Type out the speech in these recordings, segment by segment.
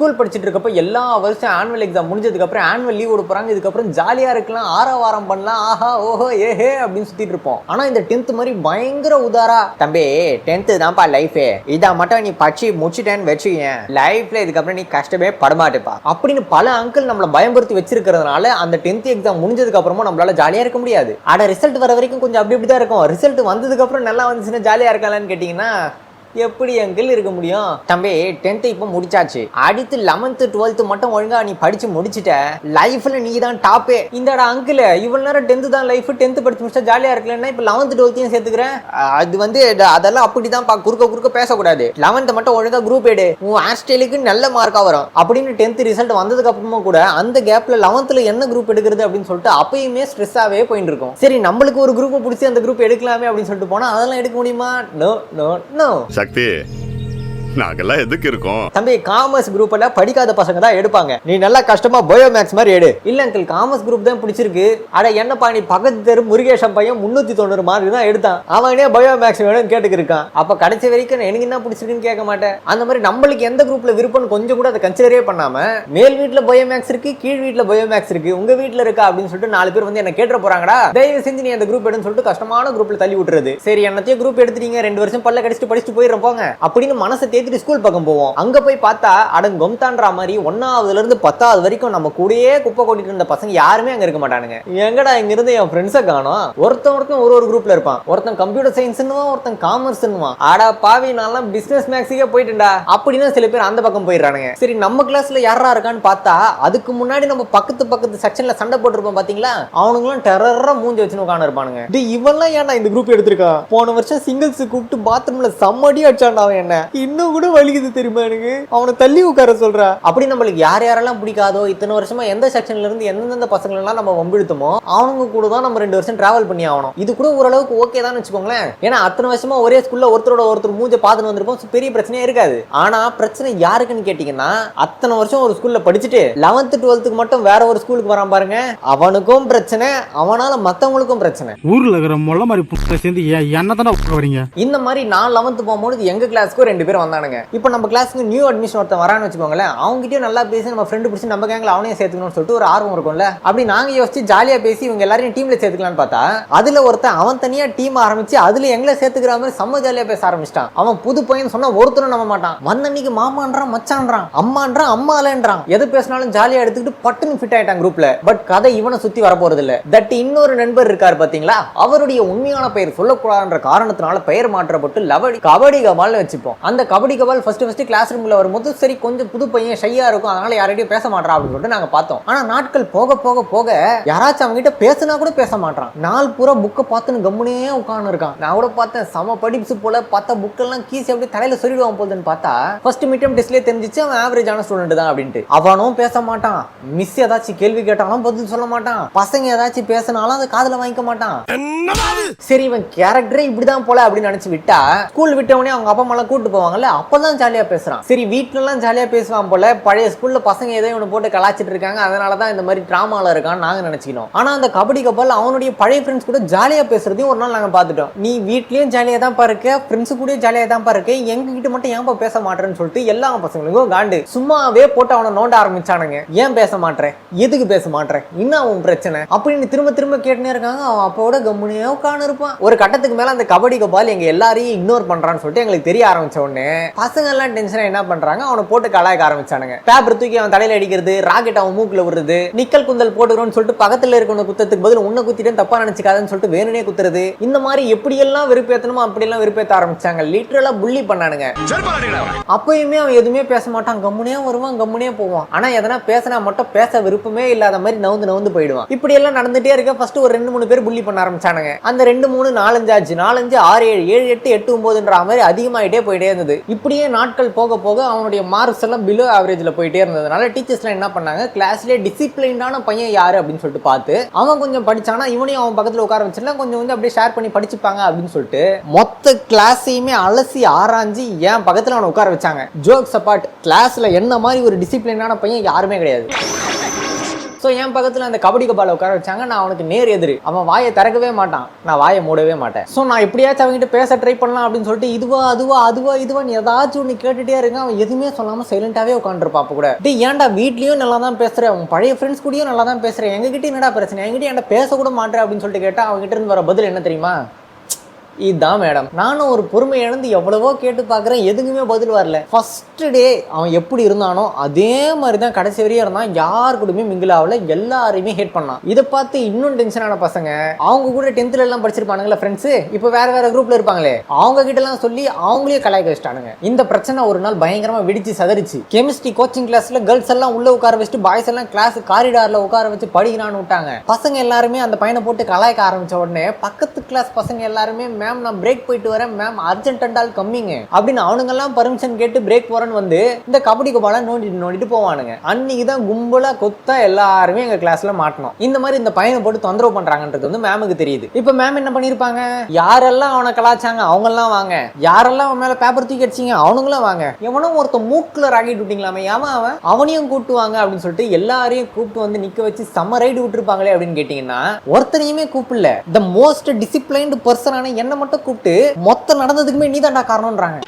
School படிச்சுட்டு இருக்கப்ப எல்லா வருஷம் ஆனுவல் எக்ஸாம் முடிஞ்சதுக்கப்புறம் ஆனுவல் லீவ் விட இதுக்கப்புறம் ஜாலியாக இருக்கலாம். ஆரவாரம் பண்ணலாம். ஆஹா ஓஹோ ஏஹே அப்படின்னு சுற்றிட்டு இருப்போம். ஆனால் இந்த டென்த் மாதிரி பயங்கர உதாரா. தம்பி டென்த்து தான்ப்பா லைஃபே இதை மட்டும் நீ படிச்சு முடிச்சிட்டேன்னு வச்சுக்கேன் லைஃப்ல இதுக்கப்புறம் நீ கஷ்டமே படமாட்டுப்பா. அப்படின்னு பல அங்கிள் நம்மளை பயம்படுத்தி வச்சிருக்கிறதுனால அந்த டென்த் எக்ஸாம் முடிஞ்சதுக்கு அப்புறமா நம்மளால ஜாலியாக இருக்க முடியாது. ஆட ரிசல்ட் வர வரைக்கும் கொஞ்சம் அப்படி இப்படி தான் இருக்கும் ரிசல்ட் வந்ததுக்கப்புறம் நல்லா வந்துச்சுன்னா ஜாலியாக இருக்கலாம்னு கேட்டிங்கன்னா எப்படி அங்கிள் இருக்க முடியும்? தம்பி டென்த்து இப்போ முடிச்சாச்சு. அடுத்து லெவன்த்து டுவெல்த்து மட்டும் ஒழுங்கா நீ படிச்சு முடிச்சிட்ட. லைஃப்ல நீ தான் டாப்பே இந்தடா அங்கிள் இவ்வளவு நேரம் டென்த்து தான் லைஃப் டென்த்து படிச்சு முடிச்சா ஜாலியா இருக்கலன்னா இப்போ லெவன்த்து டுவெல்த்தையும் சேர்த்துக்கிறேன் அது வந்து அதெல்லாம் அப்படிதான் பா குறுக்க குறுக்க பேசக்கூடாது. லெவன்த்து மட்டும் ஒழுங்கா குரூப் எடு. உன் ஹாஸ்டலுக்கு நல்ல மார்க்கா வரும். அப்படின்னு டென்த் ரிசல்ட் வந்ததுக்கு அப்புறமா கூட அந்த கேப்ல லெவன்த்துல என்ன குரூப் எடுக்கிறது அப்படின்னு சொல்லிட்டு அப்பயுமே ஸ்ட்ரெஸ்ஸாவே போயிட்டு இருக்கும். சரி நம்மளுக்கு ஒரு குரூப் பிடிச்சி அந்த குரூப் எடுக்கலாமே அப்படின்னு சொல்லிட்டு போனா அதெல்லாம் எடுக்க முடியுமா? நோ நோ நோ থাকতে நாங்கெல்லாம் எதுக்கு இருக்கோம்? தம்பி காமர்ஸ் குரூப்ல படிக்காத பசங்க தான் எடுப்பாங்க. நீ நல்லா கஷ்டமா பயோ மேக்ஸ் மாதிரி எடு. இல்ல அங்கிள் காமர்ஸ் குரூப் தான் பிடிச்சிருக்கு. அட என்னப்பா நீ பக்கத்து தெரு முருகேஷன் பையன் முன்னூத்தி தொண்ணூறு மாதிரி தான் எடுத்தான். அவனே பயோ மேக்ஸ் வேணும்னு கேட்டுக்கிருக்கான். அப்ப கடைசி வரைக்கும் எனக்கு என்ன பிடிச்சிருக்குன்னு கேட்க மாட்டேன். அந்த மாதிரி நம்மளுக்கு எந்த குரூப்ல விருப்பம்னு கொஞ்சம் கூட அதை கன்சிடரே பண்ணாம மேல் வீட்டுல பயோ மேக்ஸ் இருக்கு கீழ் வீட்டுல பயோ மேக்ஸ் இருக்கு உங்க வீட்டுல இருக்கா அப்படின்னு சொல்லிட்டு நாலு பேர் வந்து என்ன கேட்டுற போறாங்கடா. தயவு செஞ்சு நீ அந்த குரூப் எடுன்னு சொல்லிட்டு கஷ்டமான குரூப்ல தள்ளி விட்டுறது. சரி என்னத்தையும் குரூப் எடுத்துட்டீங்க ரெண்டு வருஷம் பல்ல கடிச்சிட்டு படிச்சுட்டு போயிடுறோம் போங்க. அப்படின்னு மனசை சேர்த்துட்டு ஸ்கூல் பக்கம் போவோம். அங்க போய் பார்த்தா அடங்கொம்தான்ற மாதிரி ஒன்னாவதுல இருந்து பத்தாவது வரைக்கும் நம்ம கூடயே குப்பை கொட்டிட்டு இருந்த பசங்க யாருமே அங்க இருக்க மாட்டானுங்க. எங்கடா இங்க இருந்து என் ஃப்ரெண்ட்ஸை காணோம்? ஒருத்தன் ஒருத்தன் ஒரு ஒரு குரூப்ல இருப்பான். ஒருத்தன் கம்ப்யூட்டர் சயின்ஸ்னுவான் ஒருத்தன் காமர்ஸ்னுவான் ஆடா பாவி நான்லாம் பிசினஸ் மேக்ஸிக்கே போயிட்டுடா அப்படின்னு சில பேர் அந்த பக்கம் போயிடுறானுங்க. சரி நம்ம கிளாஸ்ல யாரா இருக்கான்னு பார்த்தா அதுக்கு முன்னாடி நம்ம பக்கத்து பக்கத்து செக்ஷன்ல சண்டை போட்டிருப்போம் பாத்தீங்களா? அவனுங்களும் டெரரா மூஞ்சி வச்சுன்னு உட்காந்து இருப்பானுங்க. இவன்லாம் ஏன்டா இந்த குரூப் எடுத்திருக்கான் போன வருஷம் சிங்கிள்ஸ் கூப்பிட்டு பாத்ரூம்ல செம்மடி அடிச்சான்டா அவன் என்ன? இன்னும் கூட வலிக்குது தெரியுமா எனக்கு? அவனை தள்ளி உட்கார சொல்றா. அப்படி நம்மளுக்கு யார் யாரெல்லாம் பிடிக்காதோ இத்தனை வருஷமா எந்த செக்ஷன்ல இருந்து எந்தெந்த பசங்களெல்லாம் நம்ம வம்பிழுத்தோமோ அவங்க கூட தான் நம்ம ரெண்டு வருஷம் டிராவல் பண்ணி ஆகணும். இது கூட ஓரளவுக்கு ஓகே தான் வச்சுக்கோங்களேன். ஏன்னா அத்தனை வருஷமா ஒரே ஸ்கூல்ல ஒருத்தரோட ஒருத்தர் மூஞ்ச பார்த்துட்டு வந்திருப்போம் பெரிய பிரச்சனையே இருக்காது. ஆனா பிரச்சனை யாருக்குன்னு கேட்டீங்கன்னா அத்தனை வருஷம் ஒரு ஸ்கூல்ல படிச்சுட்டு லெவன்த் டுவெல்த்துக்கு மட்டும் வேற ஒரு ஸ்கூலுக்கு வரான் பாருங்க. அவனுக்கும் பிரச்சனை அவனால மத்தவங்களுக்கும் பிரச்சனை. ஊர்ல இருக்கிற மொள்ள மாதிரி சேர்ந்து என்ன தானே வரீங்க இந்த மாதிரி நான் லெவன்த் போகும்போது எங்க கிளாஸ்க்கும் ரெண்டு பேர் வந்தானுங்க இப்போ நம்ம கிளாஸ்க்கு நியூ அட்மிஷன் ஒருத்தன் வரான்னு வச்சுக்கோங்களேன் அவங்ககிட்டயும் நல்லா பேசி நம்ம ஃப்ரெண்டு பிடிச்சி நம்ம கேங்கில் அவனையும் சேர்த்துக்கணும்னு சொல்லிட்டு ஒரு ஆர்வம் இருக்கும்ல. அப்படி நாங்க யோசிச்சு ஜாலியாக பேசி இவங்க எல்லாரையும் டீம்ல சேர்த்துக்கலான்னு பார்த்தா அதுல ஒருத்தன் அவன் தனியா டீம் ஆரம்பிச்சு அதுல எங்களை சேர்த்துக்கிற மாதிரி செம்ம ஜாலியா பேச ஆரம்பிச்சிட்டான். அவன் புது பையன் சொன்னா ஒருத்தரும் நம்ப மாட்டான். வந்தன்னைக்கு மாமான்றான் மச்சான்றான் அம்மான்றான் அம்மாலன்றான். எது பேசினாலும் ஜாலியா எடுத்துக்கிட்டு பட்டுன்னு ஃபிட் ஆயிட்டான் குரூப்ல பட் கதை இவனை சுத்தி வரப்போறது இல்லை தட் இன்னொரு நண்பர் இருக்காரு பாத்தீங்களா அவருடைய உண்மையான பெயர் சொல்லக்கூடாதுன்ற காரணத்தினால பெயர் மாற்றப்பட்டு லவடி கபடி கபால்னு வச்சுப்போம். அந்த கபடி கபால் ஃபர்ஸ்ட் ஃபர்ஸ்ட் கிளாஸ் ரூம்ல வரும்போது சரி கொஞ்சம் புது பையன் ஷையா இருக்கும் அதனால யார்கிட்டயும் பேச மாட்டான் அப்படின்னு சொல்லிட்டு நாங்க பார்த்தோம். ஆனா நாட்கள் போக போக போக யாராச்சும் அவங்க கிட்ட பேசினா கூட பேச மாட்டான் நாள் பூரா புக்கை பார்த்துன்னு கம்முனே உட்கார்ந்து இருக்கான் நான் கூட பார்த்தேன் சம படிப்ஸ் போல பார்த்தா புக்கெல்லாம் கீசி அப்படியே தலையில சொல்லிடுவான் போகுதுன்னு பார்த்தா ஃபர்ஸ்ட் மீட்டம் டெஸ்ட்லயே தெரிஞ்சிச்சு அவன் ஆவரேஜான ஸ்டூடெண்ட் தான் அப்படின்ட்டு. அவனும் பேச மாட்டான். மிஸ் ஏதாச்சும் கேள்வி கேட்டாலும் பதில் சொல்ல மாட்டான். பசங்க ஏதாச்சும் பேசினாலும் அதை காதுல வாங்கிக்க மாட்டான். சரி இவன் கேரக்டரே இப்படிதான் போல அப்படின்னு நினைச்சு விட்டா ஸ்கூல் விட்டவனே அவங்க அப்பா அம்மா கூட்டு போவாங்கல்ல அப்பதான் ஜாலியா பேசுறான். சரி வீட்ல எல்லாம் ஜாலியா பேசுவான் போல பழைய ஸ்கூல்ல பசங்க ஏதோ இவனை போட்டு கலாச்சிட்டு இருக்காங்க அதனாலதான் இந்த மாதிரி டிராமால இருக்கான்னு நாங்க நினைச்சுக்கணும் ஆனா அந்த கபடி கப்பல் அவனுடைய பழைய ஃப்ரெண்ட்ஸ் கூட ஜாலியா பேசுறதையும் ஒரு நாள் நாங்க பார்த்துட்டோம். நீ வீட்லயும் ஜாலியா தான் இருக்க ஃப்ரெண்ட்ஸ் கூட ஜாலியா தான் பாருக்க எங்க கிட்ட மட்டும் ஏன்பா பேச மாட்டேன்னு சொல்லிட்டு எல்லா பசங்களுக்கும் காண்டு சும்மாவே போட்டு அவனை நோண்ட ஆரம்பிச்சானுங்க. ஏன் பேச மாட்டேன் எதுக்கு பேச மாட்டேன் இன்னும் அவன் பிரச்சனை? அப்படின்னு திரும்ப திரும்ப கேட்டுனே இருக்காங்க. அவன் அப்போட கம்முனே உட்காந்து இருப்பான் ஒரு கட்டத்துக்கு மேல அந்த கபடி கபால் எங்க எல்லாரையும் இக்னோர் பண்றான்னு சொல்லிட்டு எங்களுக்கு தெரிய ஆரம்பிச்ச உடனே பசங்க எல்லாம் டென்ஷனா என்ன பண்றாங்க? அவனை போட்டு கலாய்க்க ஆரம்பிச்சானுங்க. பேப்பர் தூக்கி அவன் தலையில அடிக்கிறது ராக்கெட் அவன் மூக்குல விடுறது நிக்கல் குந்தல் போட்டுக்கிறோம்னு சொல்லிட்டு பக்கத்துல இருக்கவன குத்தத்துக்கு பதில் உன்னை குத்திட்டு தப்பா நினைச்சுக்காதுன்னு சொல்லிட்டு வேணுனே குத்துறது. இந்த மாதிரி எப்படியெல்லாம் வெறுப்பேத்தணுமோ அப்படியெல்லாம் வெறுப்பேத்த ஆரம்பிச்சாங்க. லிட்டரலா புள்ளி பண்ணானுங்க. அப்பயுமே அவன் எதுவுமே பேச மாட்டான். கம்முனே வருவான் கம்முனே போவான். ஆனா எதனா பேசினா மட்டும் பேச விருப்பமே இல்லாத மாதிரி நவுந்து நவுந்து போயிடுவான். இப்படி எல்லாம் நடந்துட்டே இருக்க ஃபர்ஸ்ட் ஒரு ரெண்டு மூணு பேர் புள்ளி பண்ண ஆரம்பிச்சானுங்க. அந்த ரெண்டு மூணு நாலஞ்சு ஆச்சு நாலஞ்சு ஆறு ஏழு ஏழு எட்டு எட்டு ஒன்பதுன்ற மாதிரி அதிகமாயிட்டே போயிட்டே இருந்தது. இப்படியே நாட்கள் போக போக அவனுடைய மார்க்ஸ் எல்லாம் பிலோ ஆவரேஜில் போயிட்டே இருந்ததுனால டீச்சர்ஸ்லாம் என்ன பண்ணாங்க? கிளாஸ்லேயே டிசிப்ளின்டான பையன் யார் அப்படின்னு சொல்லிட்டு பார்த்து அவன் கொஞ்சம் படிச்சானா இவனையும் அவன் பக்கத்தில் உட்கார வச்சுலாம் கொஞ்சம் வந்து அப்படியே ஷேர் பண்ணி படிச்சுப்பாங்க அப்படின்னு சொல்லிட்டு மொத்த கிளாஸையுமே அலசி ஆராய்ஞ்சு என் பக்கத்தில் அவனை உட்கார வச்சாங்க. ஜோக்ஸ் அப்பாட் கிளாஸில் என்ன மாதிரி ஒரு டிசிப்ளினான பையன் யாருமே கிடையாது. ஸோ என் பக்கத்தில் அந்த கபடி கபால உட்கார வச்சாங்க. நான் அவனுக்கு நேர் எதிரி. அவன் வாயை திறக்கவே மாட்டான். நான் வாயை மூடவே மாட்டேன். ஸோ நான் எப்படியாச்சும் அவங்ககிட்ட பேச ட்ரை பண்ணலாம் அப்படின்னு சொல்லிட்டு இதுவா அதுவா அதுவா இதுவான்னு ஏதாச்சும் ஒன்று கேட்டுட்டே இருங்க. அவன் எதுவுமே சொல்லாமல் சைலண்டாகவே உட்காந்துருப்பா அப்போ கூட. டே ஏன்டா வீட்லேயும் நல்லா தான் பேசுறேன் உன் பழைய ஃப்ரெண்ட்ஸ் கூடயும் நல்லா தான் பேசுகிறேன் எங்ககிட்ட என்னடா பிரச்சனை? என்கிட்ட என்ன பேசக்கூட மாட்டேன் அப்படின்னு சொல்லிட்டு கேட்டால் அவங்ககிட்ட இருந்து வர பதில் என்ன தெரியுமா? இதுதான் மேடம். நானும் ஒரு பொறுமை இழந்து எவ்வளவோ கேட்டு பார்க்குறேன். எதுக்குமே பதில் வரல. ஃபர்ஸ்ட் டே அவன் எப்படி இருந்தானோ அதே மாதிரி தான் கடைசி வரையும் இருந்தான். யார் கூடயுமே மிங்கிள் ஆகல. எல்லாரையுமே ஹேட் பண்ணான். இதை பார்த்து இன்னும் டென்ஷனான பசங்க. அவங்க கூட டென்த்தில் எல்லாம் படிச்சிருப்பானுங்களா ஃப்ரெண்ட்ஸு இப்போ வேற வேற குரூப்ல இருப்பாங்களே. அவங்க கிட்டலாம் சொல்லி அவங்களே கலாய்க்க வச்சிட்டானுங்க. இந்த பிரச்சனை ஒரு நாள் பயங்கரமாக வெடிச்சு சதறிச்சு. கெமிஸ்ட்ரி கோச்சிங் கிளாஸில் கேர்ள்ஸ் எல்லாம் உள்ள உட்கார வச்சுட்டு பாய்ஸ் எல்லாம் கிளாஸ் காரிடாரில் உட்கார வச்சு படிக்கிறான்னு விட்டாங்க. பசங்க எல்லாருமே அந்த பையனை போட்டு கலாய்க்க ஆரம்பிச்ச உடனே பக்கத்து கிளாஸ் பசங்க எல்லாருமே மேம் நான் பிரேக் போயிட்டு வரேன். மேம் அர்ஜென்ட் அண்டால் கம்மிங்க அப்படின்னு அவனுங்கெல்லாம் பர்மிஷன் கேட்டு பிரேக் போறேன்னு வந்து இந்த கபடி கபால நோண்டிட்டு நோண்டிட்டு போவானுங்க. அன்னைக்கு தான் கும்பலா கொத்தா எல்லாருமே எங்க கிளாஸ்ல மாட்டணும். இந்த மாதிரி இந்த பையனை போட்டு தொந்தரவு பண்றாங்கன்றது வந்து மேமுக்கு தெரியுது. இப்போ மேம் என்ன பண்ணிருப்பாங்க? யாரெல்லாம் அவனை கலாச்சாங்க? அவங்க எல்லாம் வாங்க. யாரெல்லாம் அவன் மேல பேப்பர் தூக்கி அடிச்சிங்க? அவனுங்களும் வாங்க. எவனும் ஒருத்த மூக்குல ராக்கெட் விட்டீங்களாமே அவன் அவன்? அவனையும் கூட்டுவாங்க அப்படின்னு சொல்லிட்டு எல்லாரையும் கூப்பிட்டு வந்து நிக்க வச்சு செம்ம ரைடு விட்டுருப்பாங்களே அப்படின்னு கேட்டீங்கன்னா ஒருத்தனையுமே கூப்பிடல. த மோஸ்ட் டிசிப்ளைன்டு பர்சனான என்ன மட்டும் கூப்பிட்டு மொத்தம் நடந்ததுக்குமே நீ தான்டா காரணம்ன்றாங்க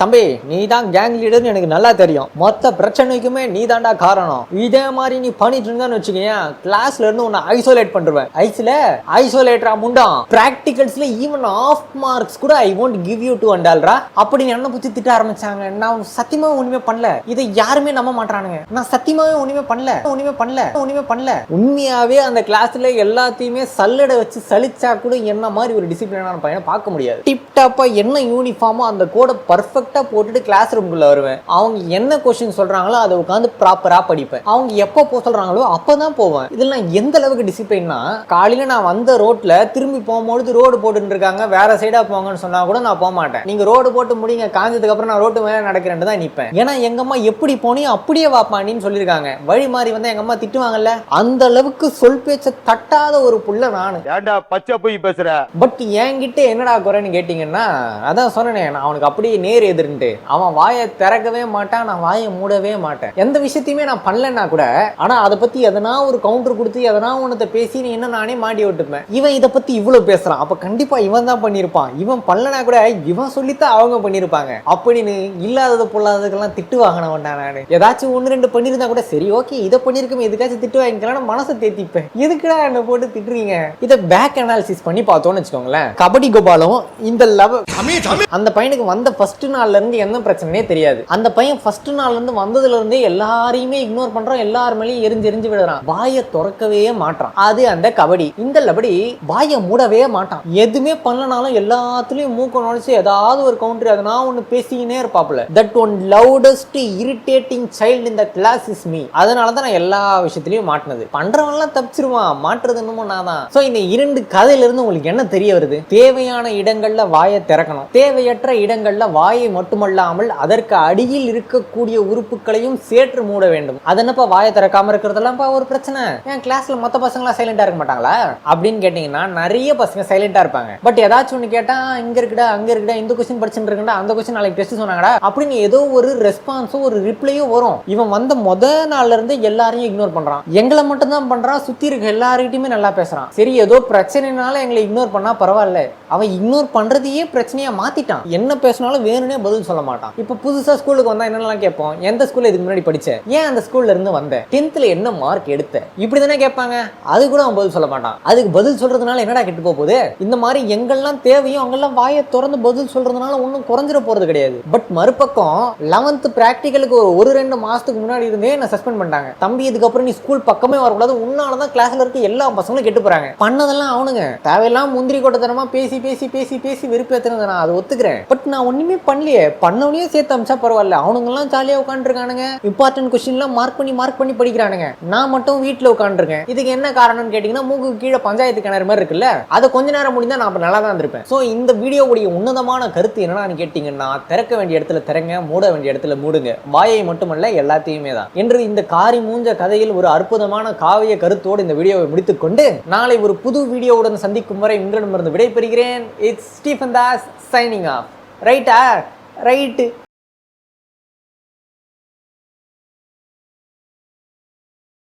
தம்பி நீ தான் கேங் லீடர்னு எனக்கு நல்லா தெரியும். மொத்த பிரச்சனைக்குமே நீ தான்டா காரணம். இதே மாதிரி நீ பண்ணிட்டு இருந்தான்னு வச்சுக்கேன் கிளாஸ்ல இருந்து உன்னை ஐசோலேட் பண்ணுவேன் ஐஸ்ல ஐசோலேட்டரா முண்டாம் பிராக்டிகல்ஸ்ல ஈவன் ஆஃப் மார்க்ஸ் கூட I won't give you to அண்டால்ரா அப்படி என்ன புத்தி திட்ட ஆரம்பிச்சாங்க. நான் சத்தியமா ஒண்ணுமே பண்ணல. இதை யாருமே நம்ப மாட்டானுங்க நான் சத்தியமாவே ஒண்ணுமே பண்ணல. ஒண்ணுமே பண்ணல. ஒண்ணுமே பண்ணல. உண்மையாவே அந்த கிளாஸ்ல எல்லாத்தையுமே சல்லடை வச்சு சலிச்சா கூட என்ன மாதிரி ஒரு டிசிப்ளினான பையனை பார்க்க முடியாது. டிப் டாப்பா என்ன யூனிஃபார்மோ அந்த கோடை பர்ஃபெக்டா போட்டுட்டு கிளாஸ் ரூம்குள்ள வருவேன். அவங்க என்ன கொஸ்டின் சொல்றாங்களோ அதை உட்காந்து ப்ராப்பரா படிப்பேன். அவங்க எப்போ போக சொல்றாங்களோ அப்பதான் போவேன். இதெல்லாம் எந்த அளவுக்கு டிசிப்ளின்னா காலையில நான் வந்த ரோட்ல திரும்பி போகும்போது ரோடு போட்டுட்டு இருக்காங்க. வேற சைடா போங்கன்னு சொன்னா கூட நான் போக மாட்டேன். நீங்க ரோடு போட்டு முடிங்க. காஞ்சதுக்கு அப்புறம் நான் ரோட்டு மேல நடக்கிறேன் தான் நிப்பேன். ஏன்னா எங்க அம்மா எப்படி போனியோ அப்படியே வாப்பாண்டின்னு சொல்லியிருக்காங்க. வழி மாறி வந்தா எங்க அம்மா திட்டுவாங்கல்ல? அந்த அளவுக்கு சொல் பேச்ச தட்டாத ஒரு புள்ள நானு. பச்சை போய் பேசுற? பட் என்கிட்ட என்னடா குறைன்னு கேட்டிங்கன்னா அதான் சொன்னேன் நான் அவனுக்கு அப்படியே நேர் எதிர்ன்ட்டு. அவன் வாயை திறக்கவே மாட்டான் நான் வாயை மூடவே மாட்டேன். எந்த விஷயத்தையுமே நான் பண்ணலன்னா கூட ஆனா அதை பத்தி எதனா ஒரு கவுண்டர் கொடுத்து எதனா ஒன்றத்தை பேசி நீ என்ன நானே மாட்டி விட்டுப்பேன். இவன் இதை பத்தி இவ்வளோ பேசுறான். அப்ப கண்டிப்பா இவன் தான் பண்ணியிருப்பான் இவன் பண்ணலனா கூட இவன் சொல்லித்தான் அவங்க பண்ணியிருப்பாங்க அப்படின்னு இல்லாதது பொல்லாததுக்கெல்லாம் திட்டு வாங்கினவன்டா நான். ஏதாச்சும் ஒன்று ரெண்டு பண்ணியிருந்தா கூட சரி ஓகே இதை பண்ணியிருக்கோம் எதுக்காச்சும் திட்டு வாங்கிக்கலாம் மனசை தேத்திப்பேன். எதுக்குடா என்ன போட்டு திட்டுறீங்க? இதை பேக் அனாலிசிஸ் பண்ணி பார்த்தோம்னு வச்சுக்கோங்களேன். கபடி கோபாலும் இந்த லெவல் அந்த பையனுக்கு வந்த ஃபர்ஸ்ட் நாள்ல இருந்து என்ன பிரச்சனையே தெரியாது. அந்த பையன் ஃபர்ஸ்ட் நாள்ல இருந்து வந்ததுல இருந்தே எல்லாரையுமே இக்னோர் பண்றான் எல்லார் மேலயும் எரிஞ்சு எரிஞ்சு விடுறான் வாயை திறக்கவே மாட்டான் அது அந்த கபடி. இந்த லபடி வாயை மூடவே மாட்டான். எதுவுமே பண்ணலனாலும் எல்லாத்துலயும் மூக்க நுழைச்சு ஏதாவது ஒரு கவுண்டர் அதனா ஒண்ணு பேசிக்கினே இருப்பாப்புல. That one loudest irritating child இந்த கிளாஸ் இஸ் மீ அதனால தான் நான் எல்லா விஷயத்திலயும் மாட்டினது. பண்றவன்லாம் தப்பிச்சிருவான். மாட்டுறது என்னமோ நான் தான் ஸோ இந்த இரண்டு கதையில இருந்து உங்களுக்கு என்ன தெரிய வருது? தேவையான இடங்கள்ல வாயை திறக்கணும். தேவையற்ற இடங்கள்ல வாயை மட்டுமல்லாமல் அதற்கு அடியில் இருக்கக்கூடிய உறுப்புகளையும் சேற்று மூட வேண்டும். அதனப்ப வாயை திறக்காம இருக்கிறதெல்லாம்ப்பா ஒரு பிரச்சனை? என் கிளாஸ்ல மொத்த பசங்களாம் சைலண்டா இருக்க மாட்டாங்களா? அப்படின்னு கேட்டீங்கன்னா நிறைய பசங்க சைலண்டா இருப்பாங்க. பட் ஏதாச்சும் ஒன்று கேட்டா இங்க இருக்குடா அங்க இருக்குடா இந்த கொஸ்டின் படிச்சுட்டு இருக்கா அந்த கொஸ்டின் நாளைக்கு டெஸ்ட் சொன்னாங்கடா அப்படின்னு ஏதோ ஒரு ரெஸ்பான்ஸோ ஒரு ரிப்ளையோ வரும். இவன் வந்த முத நாள்ல இருந்து எல்லாரையும் இக்னோர் பண்றான். எங்களை மட்டும் தான் பண்றான் சுத்தி இருக்க எல்லார்கிட்டயுமே நல்லா பேசுறான். சரி ஏதோ பிரச்சனைனால எங்களை இக்னோர் பண்ணால் பரவாயில்ல. அவன் இக்னோர் பண்ணுறதையே பிரச்சனையாக மாற்றிட்டான் என்ன பேசினாலும் வேணும்னே பதில் சொல்ல மாட்டான். இப்போ புதுசாக ஸ்கூலுக்கு வந்தால் என்னென்னலாம் கேட்போம்? எந்த ஸ்கூலில் இதுக்கு முன்னாடி படித்த ஏன் அந்த ஸ்கூல்ல இருந்து வந்த? டென்த்தில் என்ன மார்க் எடுத்த? இப்படி தானே கேட்பாங்க. அது கூட அவன் பதில் சொல்ல மாட்டான். அதுக்கு பதில் சொல்கிறதுனால என்னடா கெட்டு போகுது? இந்த மாதிரி எங்கெல்லாம் தேவையோ அங்கெல்லாம் வாயை திறந்து பதில் சொல்கிறதுனால ஒன்றும் குறைஞ்சிட போகிறது கிடையாது. பட் மறுபக்கம் லெவன்த்து ப்ராக்டிக்கலுக்கு ஒரு ஒரு ரெண்டு மாதத்துக்கு முன்னாடி இருந்தே என்ன சஸ்பெண்ட் பண்ணிட்டாங்க. தம்பி இதுக்கப்புறம் நீ ஸ்கூல் பக்கமே வரக்கூடாது. உன்னால தான் கிளாஸில் இருக்க எல்லா பசங்களும் கெட்டு போகிறாங்க பண்ணதெல்லாம் அவனுங்க. தேவையெல்லாம் முந்திரி கொட்டத்தனமா பேசி பேசி பேசி பேசி வெறுப்பேத்துனது நான் அதை ஒத்துக்கிறேன். பட் நான் ஒண்ணுமே பண்ணலையே. பண்ணவனையும் சேர்த்து அமிச்சா பரவாயில்ல. அவனுங்கெல்லாம் ஜாலியா உட்காந்துருக்கானுங்க இம்பார்ட்டன்ட் கொஸ்டின்லாம் மார்க் பண்ணி மார்க் பண்ணி படிக்கிறானுங்க. நான் மட்டும் வீட்டில் உட்காந்துருக்கேன் இதுக்கு என்ன காரணம்னு கேட்டிங்கன்னா மூக்கு கீழே பஞ்சாயத்து கிணறு மாதிரி இருக்குல்ல? அதை கொஞ்ச நேரம் முடிந்தா நான் நல்லா தான் இருந்திருப்பேன். ஸோ இந்த வீடியோவுடைய உன்னதமான கருத்து என்னன்னு கேட்டிங்கன்னா திறக்க வேண்டிய இடத்துல திறங்க மூட வேண்டிய இடத்துல மூடுங்க. வாயை மட்டுமல்ல எல்லாத்தையுமே தான். என்று இந்த காரி மூஞ்ச கதையில் ஒரு அற்புதமான காவிய கருத்தோடு இந்த வீடியோவை முடித்துக்கொண்டு நாளை ஒரு புது வீடியோவுடன் சந்திக்கும் வரை உங்களிடமிருந்து விடைபெறுகிறேன். It's Stephen Das signing off ரைட்டா ரைட்டு